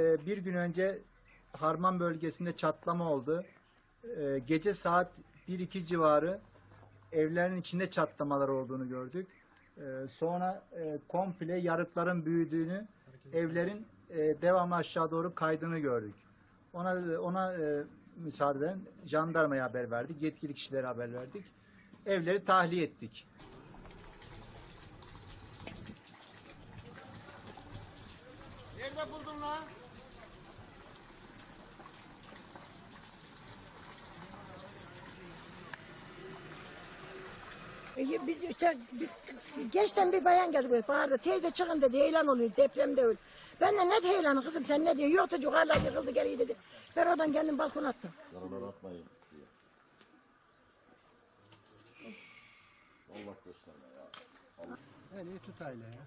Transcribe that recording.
Ee, Bir gün önce Harman bölgesinde çatlama oldu. Ee, Gece saat 1-2 civarı evlerin içinde çatlamalar olduğunu gördük. Ee, Sonra e, komple yarıkların büyüdüğünü, evlerin e, devamlı aşağı doğru kaydığını gördük. Ona ona e, müsaaden jandarmaya haber verdik, yetkili kişilere haber verdik. Evleri tahliye ettik. Nerede buldun lan? E, Biz işte bir, geçten bir bayan geldi böyle bağırdı. Teyze çıkın dedi heyelan oluyor depremde öyle. Ben de ne heyelanı kızım sen ne diyor? Yok dedi yukarılar yıkıldı geri dedi. Ben oradan kendim balkona attım. Yaralar atmayın. Allah gösterme ya. En iyi tut aile ya.